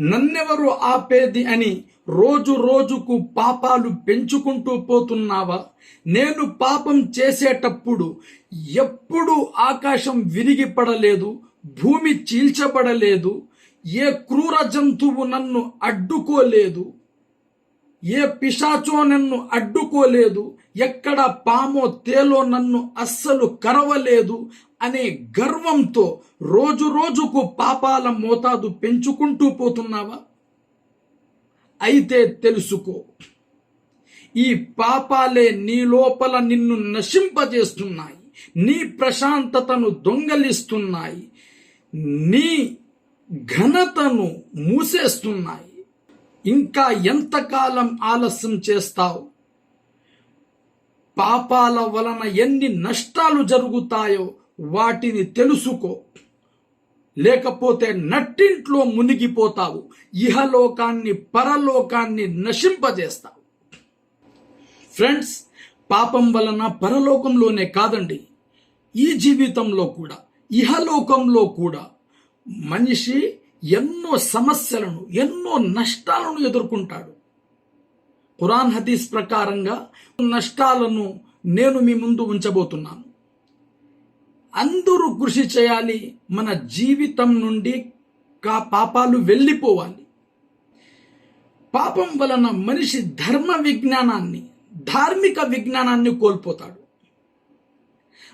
నన్నెవరు ఆపేది అని రోజు రోజుకు పాపాలు పెంచుకుంటూ పోతున్నావా? నేను పాపం చేసేటప్పుడు ఎప్పుడు ఆకాశం విరిగిపడలేదు భూమి చీల్చబడలేదు ఏ క్రూర జంతువు నన్ను అడ్డుకోలేదు. ఏ పిశాచో నన్ను అడ్డుకోలేదు ఎక్కడ పామో తేలో నన్ను అస్సలు కరవలేదు అనే గర్వంతో రోజు రోజుకు పాపాల మోతాదు పెంచుకుంటూ పోతున్నావా? అయితే తెలుసుకో ఈ పాపాలే నీ లోపల నిన్ను నశింపజేస్తున్నాయి నీ ప్రశాంతతను దొంగలిస్తున్నాయి నీ ఘనతను మూసేస్తున్నాయి. ఇంకా ఎంతకాలం ఆలస్యం చేస్తావు? పాపాల వలన ఎన్ని నష్టాలు జరుగుతాయో వాటిని తెలుసుకో. లేకపోతే నట్టింట్లో మునిగిపోతావు. ఇహలోకాన్ని పరలోకాన్ని నశింపజేస్తావు. ఫ్రెండ్స్ పాపం వలన పరలోకంలోనే కాదండి. ఈ జీవితంలో కూడా ఇహలోకంలో కూడా మనిషి ఎన్నో సమస్యలను ఎన్నో నష్టాలను ఎదుర్కొంటాడు. ఖురాన్ హదీస్ ప్రకారంగా నష్టాలను నేను మీ ముందు ఉంచబోతున్నాను. అందరూ కృషి చేయాలి మన జీవితం నుండి కా పాపాలు వెళ్ళిపోవాలి. పాపం వలన మనిషి ధర్మ విజ్ఞానాన్ని ధార్మిక విజ్ఞానాన్ని కోల్పోతాడు.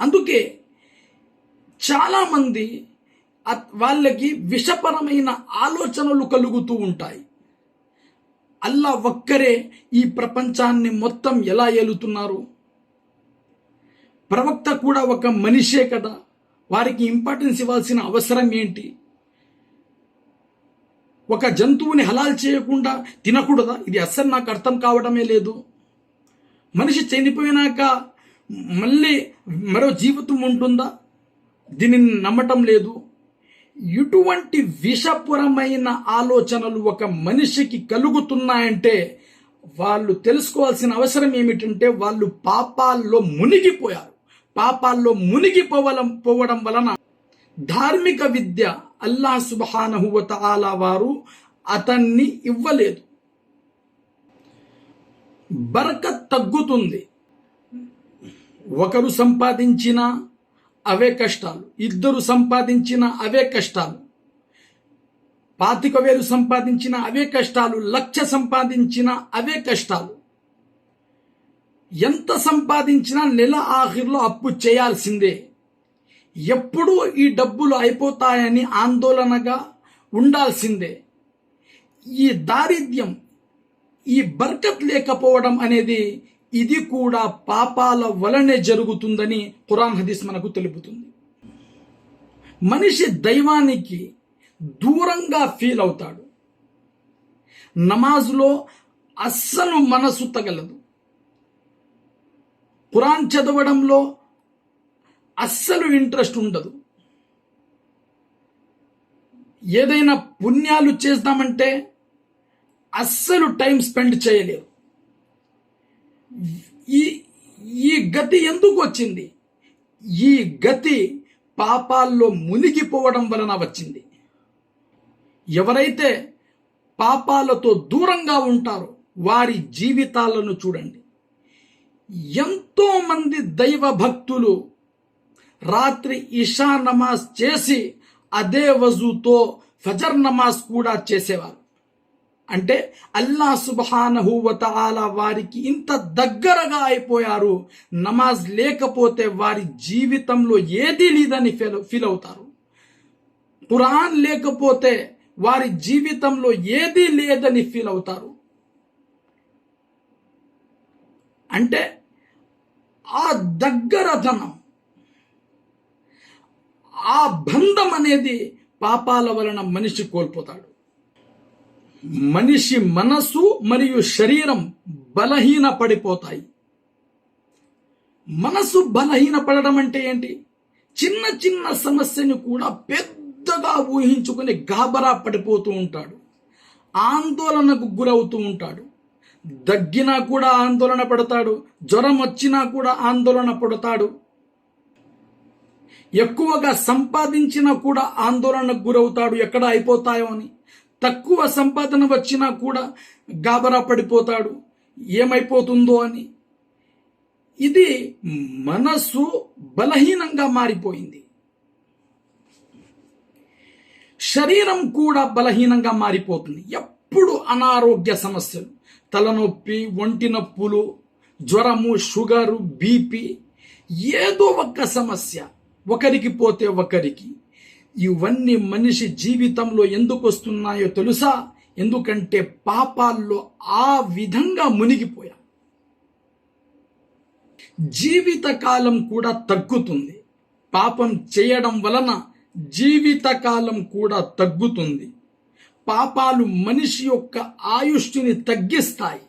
అందుకే చాలామంది వాళ్ళకి విషపరమైన ఆలోచనలు కలుగుతూ ఉంటాయి. అల్లా ఒక్కరే ఈ ప్రపంచాన్ని మొత్తం ఎలా ఏలుతున్నారు? ప్రవక్త కూడా ఒక మనిషే కదా. వారికి ఇంపార్టెన్స్ ఇవ్వాల్సిన అవసరం ఏంటి? ఒక జంతువుని హలాల్ చేయకుండా తినకూడదా? ఇది అస్సలు నాకు అర్థం కావడమే లేదు. మనిషి చనిపోయినాక మళ్ళీ మరో జీవితం ఉంటుందా? దీనిని నమ్మటం లేదు. ఇటువంటి విషపురమైన ఆలోచనలు ఒక మనిషికి కలుగుతున్నాయంటే వాళ్ళు తెలుసుకోవాల్సిన అవసరం ఏమిటంటే వాళ్ళు పాపాల్లో మునిగిపోయారు. పాపాల్లో మునిగిపోవడం పోవడం వలన ధార్మిక విద్య అల్లా సుబహానహువ తాలా వారు అతన్ని ఇవ్వలేదు. బరకత్ తగ్గుతుంది. ఒకరు సంపాదించిన అవే కష్టాలు. ఇద్దరు సంపాదించిన అవే కష్టాలు. పాతిక వేలు సంపాదించిన అవే కష్టాలు. లక్ష సంపాదించిన అవే కష్టాలు. ఎంత సంపాదించినా నెల ఆఖరిలో అప్పు చేయాల్సిందే. ఎప్పుడూ ఈ డబ్బులు అయిపోతాయని ఆందోళనగా ఉండాల్సిందే. ఈ దారిద్ర్యం ఈ బర్కత్ లేకపోవడం అనేది ఇది కూడా పాపాల వలనే జరుగుతుందని ఖురాన్ హదీస్ మనకు తెలుపుతుంది. మనిషి దైవానికి దూరంగా ఫీల్ అవుతాడు. నమాజ్లో అస్సలు మనసు తగలదు. ఖురాన్ చదవడంలో అస్సలు ఇంట్రెస్ట్ ఉండదు. ఏదైనా పుణ్యాలు చేద్దామంటే అస్సలు టైం స్పెండ్ చేయలేరు. ఈ ఈ గతి ఎందుకు వచ్చింది? ఈ గతి పాపాల్లో మునిగిపోవడం వలన వచ్చింది. ఎవరైతే పాపాలతో దూరంగా ఉంటారో వారి జీవితాలను చూడండి. ఎంతోమంది దైవ భక్తులు రాత్రి ఇషా నమాజ్ చేసి అదే వజుతో ఫజర్ నమాజ్ కూడా చేసేవారు. అంటే అల్లా సుబహానహు వారికి ఇంత దగ్గరగా అయిపోయారు. నమాజ్ లేకపోతే వారి జీవితంలో ఏదీ లేదని ఫీల్ ఫీల్ అవుతారు. ఖురాన్ లేకపోతే వారి జీవితంలో ఏదీ లేదని ఫీల్ అవుతారు. అంటే ఆ దగ్గరతనం ఆ బంధం అనేది పాపాల వలన మనిషి కోల్పోతాడు. మనిషి మనసు మరియు శరీరం బలహీన పడిపోతాయి మనసు బలహీన పడడం అంటే ఏంటి? చిన్న చిన్న సమస్యని కూడా పెద్దగా ఊహించుకుని గాబరా పడిపోతూ ఉంటాడు. ఆందోళనకు గురవుతూ ఉంటాడు. దగ్గినా కూడా ఆందోళన పడతాడు. జ్వరం వచ్చినా కూడా ఆందోళన పడతాడు. ఎక్కువగా సంపాదించినా కూడా ఆందోళనకు గురవుతాడు. ఎక్కడ అయిపోతాయో అని. తక్కువ సంపాదన వచ్చినా కూడా గాబరా పడిపోతాడు. ఏమైపోతుందో అని. ఇది మనసు బలహీనంగా మారిపోయింది. శరీరం కూడా బలహీనంగా మారిపోతుంది. ఎప్పుడు అనారోగ్య సమస్యలు తలనొప్పి ఒంటి నొప్పులు జ్వరము షుగరు బీపీ ఏదో ఒక్క సమస్య. ఒకరికి పోతే ఒకరికి ఇవన్నీ మనిషి జీవితంలో ఎందుకు వస్తున్నాయో తెలుసా? ఎందుకంటే పాపాల్లో ఆ విధంగా మునిగిపోయా. జీవితకాలం కూడా తగ్గుతుంది. పాపం చేయడం వలన జీవితకాలం కూడా తగ్గుతుంది. పాపాలు మనిషి యొక్క ఆయుష్ని తగ్గిస్తాయి.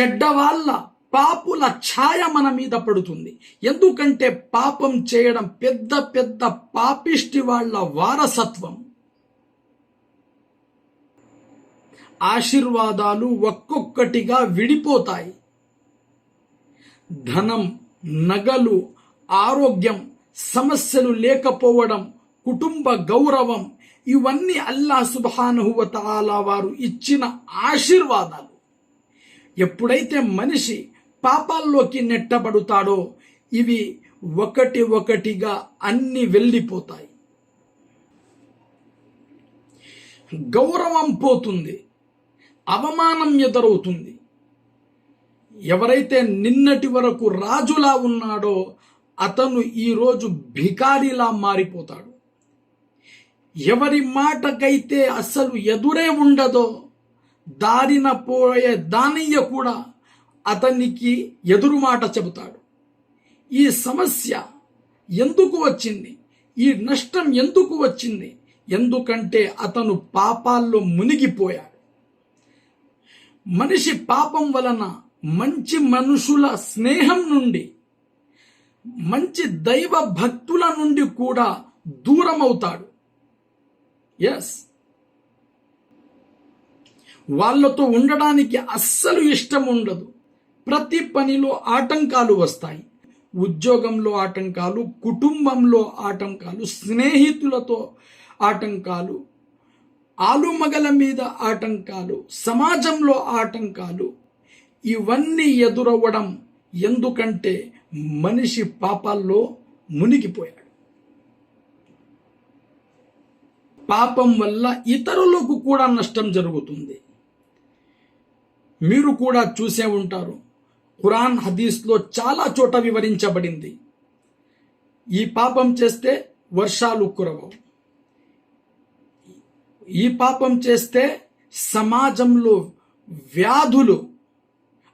చెడ్డ వాళ్ళ పాపుల ఛాయ మన మీద పడుతుంది. ఎందుకంటే పాపం చేయడం పెద్ద పెద్ద పాపిష్టి వాళ్ళ వారసత్వం. ఆశీర్వాదాలు ఒక్కొక్కటిగా విడిపోతాయి. ధనం నగలు ఆరోగ్యం సమస్యలు లేకపోవడం కుటుంబ గౌరవం ఇవన్నీ అల్లా సుబానుహువతాలా వారు ఇచ్చిన ఆశీర్వాదాలు. ఎప్పుడైతే మనిషి పాపాల్లోకి నెట్టబడుతాడో ఇవి ఒకటి ఒకటిగా అన్ని వెళ్ళిపోతాయి. గౌరవం పోతుంది. అవమానం ఎదురవుతుంది. ఎవరైతే నిన్నటి వరకు రాజులా ఉన్నాడో అతను ఈరోజు భికారిలా మారిపోతాడు. ఎవరి మాటకైతే అస్సలు ఎదురే ఉండదో దారిన పోయే దానయ్య కూడా అతనికి ఎదురు మాట చెబుతాడు. ఈ సమస్య ఎందుకు వచ్చింది? ఈ నష్టం ఎందుకు వచ్చింది? ఎందుకంటే అతను పాపాల్లో మునిగిపోయాడు. మనిషి పాపం వలన మంచి మనుషుల స్నేహం నుండి మంచి దైవ భక్తుల నుండి కూడా దూరం అవుతాడు ఎస్ వాళ్ళతో ఉండడానికి అస్సలు ఇష్టం ఉండదు. ప్రతి పనిలో ఆటంకాలు వస్తాయి. ఉద్యోగంలో ఆటంకాలు కుటుంబంలో ఆటంకాలు స్నేహితులతో ఆటంకాలు ఆలుమగల మీద ఆటంకాలు సమాజంలో ఆటంకాలు ఇవన్నీ ఎదురవ్వడం ఎందుకంటే మనిషి పాపాల్లో మునిగిపోయాడు. పాపం వల్ల ఇతరులకు కూడా నష్టం జరుగుతుంది. మీరు కూడా చూసే ఉంటారు ఖురాన్ హదీస్లో చాలా చోట వివరించబడింది. ఈ పాపం చేస్తే వర్షాలు కురవవు ఈ పాపం చేస్తే సమాజంలో వ్యాధులు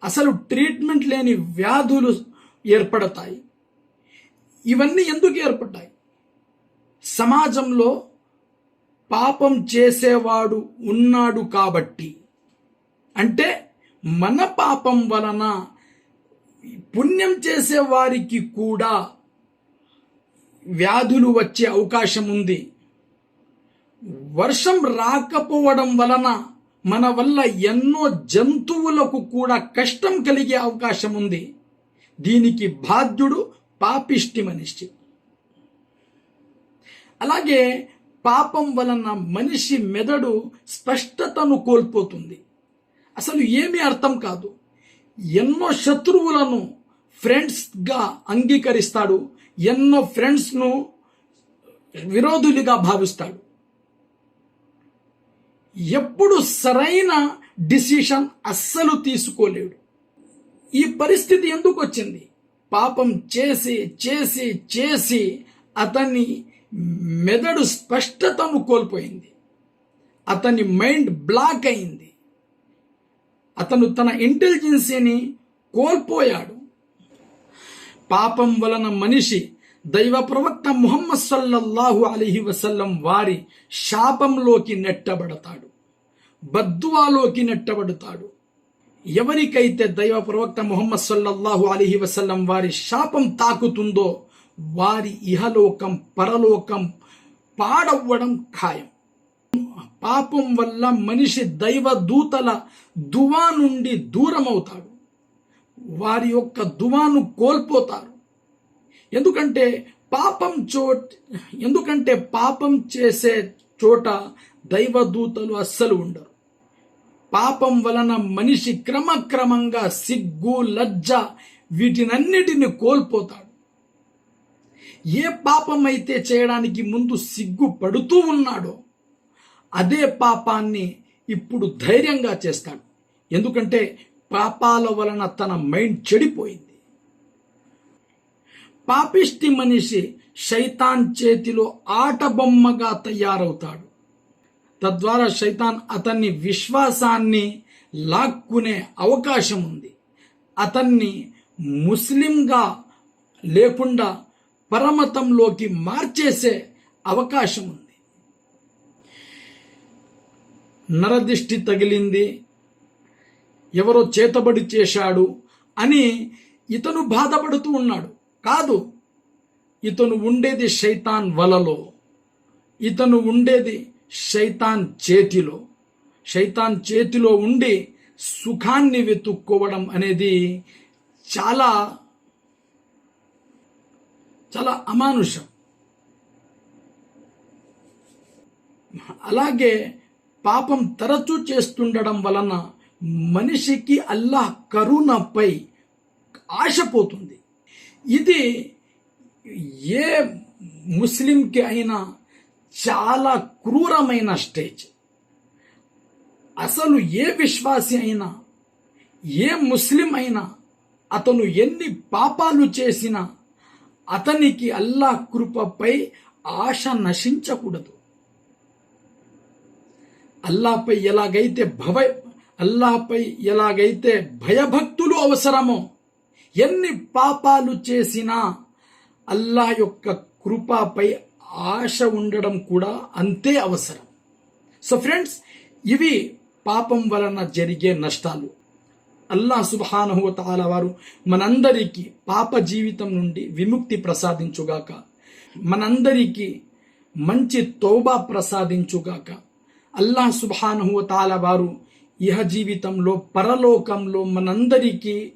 అసలు ట్రీట్మెంట్ లేని వ్యాధులు ఏర్పడతాయి. ఇవన్నీ ఎందుకు ఏర్పడ్డాయి? సమాజంలో పాపం చేసేవాడు ఉన్నాడు కాబట్టి. అంటే మన పాపం వలన పుణ్యం చేసే వారికి కూడా వ్యాధులు వచ్చే అవకాశం ఉంది. వర్షం రాకపోవడం వలన మన వల్ల ఎన్నో జంతువులకు కూడా కష్టం కలిగే అవకాశం ఉంది. దీనికి బాధ్యుడు పాపిష్టి మనిషి. అలాగే పాపం వలన మనిషి మెదడు స్పష్టతను కోల్పోతుంది. అసలు ఏమీ అర్థం కాదు. ఎన్నో శత్రువులను ఫ్రెండ్స్గా అంగీకరిస్తాడు ఎన్నో ఫ్రెండ్స్ను విరోధులుగా భావిస్తాడు. ఎప్పుడు సరైన డిసిషన్ అస్సలు తీసుకోలేడు. ఈ పరిస్థితి ఎందుకు వచ్చింది? పాపం చేసి చేసి చేసి అతని మెదడు స్పష్టతను కోల్పోయింది. అతని మైండ్ బ్లాక్ అయింది. అతను తన ఇంటెలిజెన్సీని కోల్పోయాడు. పాపం వలన మనిషి దైవ ప్రవక్త ముహమ్మద్ సల్లల్లాహు అలీహి వసల్లం వారి శాపంలోకి నెట్టబడతాడు. బద్వాలోకి నెట్టబడతాడు. ఎవరికైతే దైవ ప్రవక్త ముహమ్మద్ సల్లల్లాహు అలీహి వసల్లం వారి శాపం తాకుతుందో వారి ఇహలోకం పరలోకం పాడవ్వడం ఖాయం. పాపం వల్ల మనిషి దైవ దూతల దువా నుండి దూరం అవుతాడు వారి యొక్క దువాను కోల్పోతారు. ఎందుకంటే పాపం చో ఎందుకంటే పాపం చేసే చోట దైవదూతలు అస్సలు ఉండరు. పాపం వలన మనిషి క్రమక్రమంగా సిగ్గు లజ్జ వీటినన్నిటిని కోల్పోతాడు. ఏ పాపం అయితే చేయడానికి ముందు సిగ్గు పడుతూ ఉన్నాడో అదే పాపాన్ని ఇప్పుడు ధైర్యంగా చేస్తాడు. ఎందుకంటే పాపాల వలన తన మైండ్ చెడిపోయింది. పాపిష్టి మనిషి శైతాన్ చేతిలో ఆట బొమ్మగా తయారవుతాడు. తద్వారా శైతాన్ అతన్ని విశ్వాసాన్ని లాక్కునే అవకాశం ఉంది. అతన్ని ముస్లింగా లేకుండా పరమతంలోకి మార్చేసే అవకాశం ఉంది. నరదిష్టి తగిలింది. ఎవరో చేతబడి చేశాడు అని ఇతను బాధపడుతూ ఉన్నాడు. కాదు ఇతను ఉండేది శైతాన్ వలలో. ఇతను ఉండేది శైతాన్ చేతిలో. శైతాన్ చేతిలో ఉండి సుఖాన్ని వెతుక్కోవడం అనేది చాలా చాలా అమానుషం. అలాగే పాపం తరచూ చేస్తుండడం వలన మనిషికి అల్లాహ్ కరుణపై ఆశ పోతుంది. ఇది ఏ ముస్లింకి అయినా చాలా క్రూరమైన స్టేజ్. అసలు ఏ విశ్వాసి అయినా ఏ ముస్లిం అయినా అతను ఎన్ని పాపాలు చేసినా అతనికి అల్లాహ్ కృపపై ఆశ నశించకూడదు. అల్లాపై ఎలాగైతే భవ అల్లాపై ఎలాగైతే భయభక్తులు అవసరమో ఎన్ని పాపాలు చేసినా అల్లా యొక్క కృపపై ఆశ ఉండడం కూడా అంతే అవసరం. సో ఫ్రెండ్స్ ఇవి పాపం వలన జరిగే నష్టాలు. అల్లా సుబ్హానహు వారు మనందరికీ పాప జీవితం నుండి విముక్తి ప్రసాదించుగాక మనందరికీ మంచి తోబా ప్రసాదించుగాక అల్లా సుబ్హానహు వారు ఇహ జీవితంలో పరలోకంలో మనందరికీ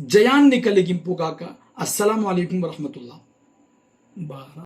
జయాన్ని కలిగింపుగాక. అస్సలం అయికం వరహమతుల్లా బాగా